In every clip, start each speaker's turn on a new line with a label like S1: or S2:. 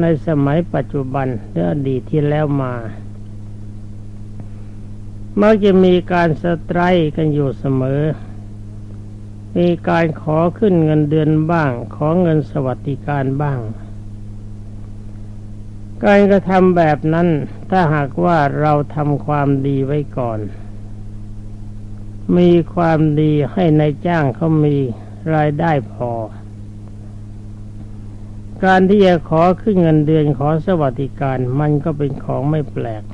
S1: ในสมัยปัจจุบันหรืออดีตที่แล้วมา มักจะมีการสไตรกันอยู่เสมอ มีการขอขึ้นเงินเดือนบ้าง ขอเงินสวัสดิการบ้าง การกระทำแบบนั้นถ้าหากว่าเราทำความดีไว้ก่อน มีความดีให้ในจ้างเขามีรายได้พอ การที่จะขอขึ้นเงินเดือนขอสวัสดิการมันก็เป็นของไม่แปลก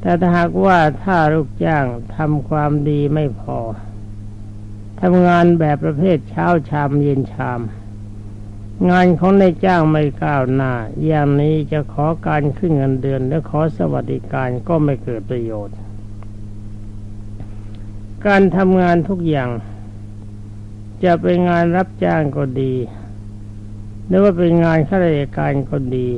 S1: แต่ถ้าหากว่าถ้าลูกจ้างทำความดีไม่พอทำงานแบบประเภทเช้าชามเย็นชาม งานของนายจ้างไม่ก้าวหน้า อย่างนี้จะขอการขึ้นเงินเดือนและขอสวัสดิการก็ไม่เกิดประโยชน์ การทำงานทุกอย่าง จะเป็นงานรับจ้างก็ดี หรือว่าเป็นงานข้าราชการก็ดี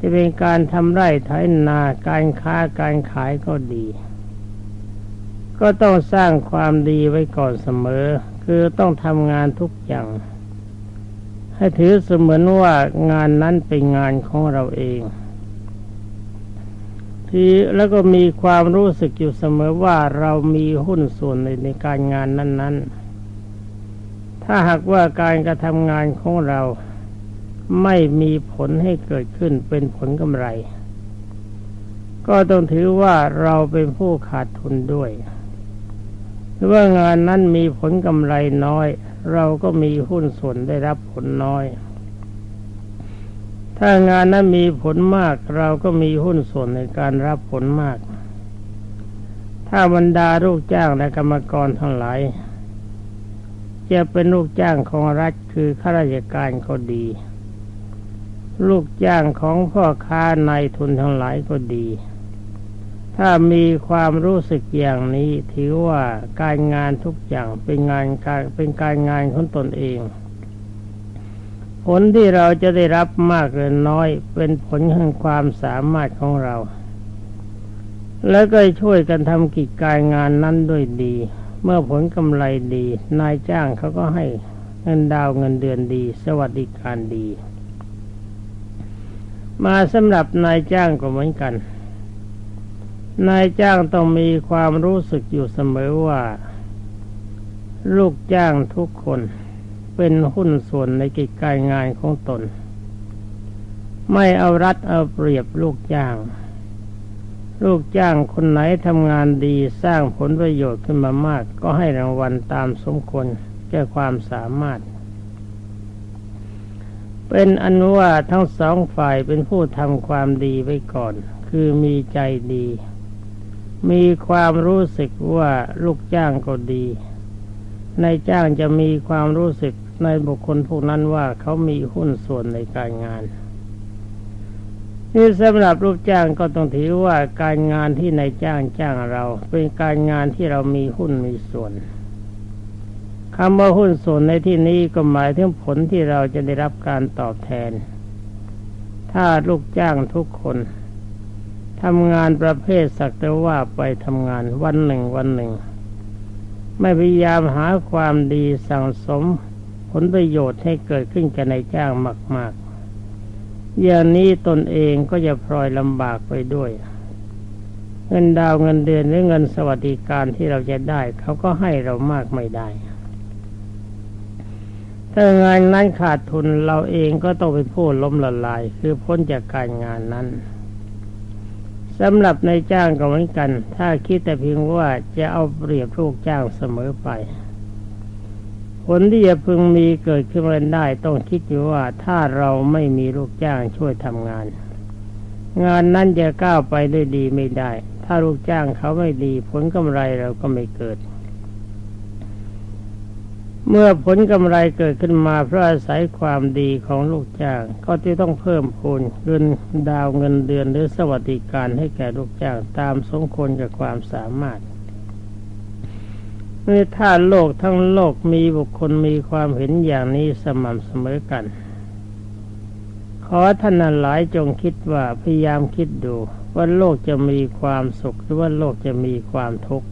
S1: จะเป็นการทำไร่ไถนา การค้าการขายก็ดี ก็ต้องสร้างความดีไว้ก่อนเสมอ คือต้องทำงานทุกอย่าง ให้ถือเสมือนว่างานนั้นเป็นงานของเราเองทีแล้วก็มีความรู้สึกอยู่เสมอว่าเรามีหุ้นส่วนในในการงานนั้น ๆ ถ้าหากว่าการกระทำงานของเราไม่มีผลให้เกิดขึ้นเป็นผลกำไร ก็ต้องถือว่าเราเป็นผู้ขาดทุนด้วยหรือว่างานนั้นมีผลกำไรน้อย เราก็มีหุ้นส่วนได้รับผลน้อย ถ้างานนั้นมีผลมาก เราก็มีหุ้นส่วนในการรับผลมาก ถ้าบรรดาลูกจ้างและกรรมกรทั้งหลาย จะเป็นลูกจ้างของรัฐคือข้าราชการก็ดี ลูกจ้างของพ่อค้านายทุนทั้งหลายก็ดี ถ้ามีความรู้สึกอย่างนี้ถือว่าการงานทุกอย่างเป็นงานการเป็นการงานของตนเอง ผลที่เราจะได้รับมากหรือน้อย เป็นผลแห่งความสามารถของเรา แล้วก็ช่วยกันทำกิจการงานนั้นด้วยดี เมื่อผลกำไรดี นายจ้างเขาก็ให้เงินดาวเงินเดือนดี สวัสดิการดี มาสำหรับนายจ้างก็เหมือนกัน นายจ้างต้องมีความรู้สึกอยู่เสมอว่า ลูกจ้างทุกคนเป็นหุ้นส่วนในกิจการงานของตน ไม่เอารัดเอาเปรียบลูกจ้าง ลูกจ้างคนไหนทำงานดีสร้างผลประโยชน์ขึ้นมามาก ก็ให้รางวัลตามสมควรแก่ความสามารถ เป็นอนุว่าทั้งสองฝ่ายเป็นผู้ทำความดีไว้ก่อน คือมีใจดี มีความรู้สึกว่าลูกจ้างก็ดี นายจ้างจะมีความรู้สึกในบุคคลพวกนั้นว่าเขามีหุ้นส่วนในการงาน นี่สำหรับลูกจ้างก็ต้องถือว่าการงานที่นายจ้างจ้างเรา เป็นการงานที่เรามีหุ้นมีส่วนคำว่าหุ้นส่วนในที่นี้ก็หมายถึงผลที่เราจะได้รับการตอบแทน ถ้าลูกจ้างทุกคนทำงานประเภทสักแต่ว่าไปทำงานวันหนึ่งวันหนึ่ง ไม่พยายามหาความดีสั่งสมผลประโยชน์ให้เกิดขึ้นกับนายจ้างมาก อย่างนี้ตนเองก็จะพลอยลำบากไปด้วย เงินดาวเงินเดือนหรือเงินสวัสดิการที่เราจะได้ เขาก็ให้เรามากไม่ได้ ถ้างานนั้นขาดทุนเราเองก็ต้องเป็นผู้ล้มละลาย คือพ้นจากการงานนั้นสำหรับนายจ้างก็เหมือนกัน ถ้าคิดแต่เพียงว่าจะเอาเปรียบลูกจ้างเสมอไป ลที่จะพึงมีเกิดขึ้นมาได้ ต้องคิดอยู่ว่าถ้าเราไม่มีลูกจ้างช่วยทำงาน งานนั้นจะก้าวไปด้วยดีไม่ได้ ถ้าลูกจ้างเขาไม่ดี ผลกำไรเราก็ไม่เกิด เมื่อผลกำไรเกิดขึ้นมาเพราะอาศัยความดีของลูกจ้าง ก็จะต้องเพิ่มพูนเงินดาวเงินเดือนหรือสวัสดิการให้แก่ลูกจ้างตามสมควรกับความสามารถ เมื่อถ้าโลกทั้งโลกมีบุคคลมีความเห็นอย่างนี้สม่ำเสมอกัน ขอท่านหลายจงคิดว่าพยายามคิดดู ว่าโลกจะมีความสุขหรือว่าโลกจะมีความทุกข์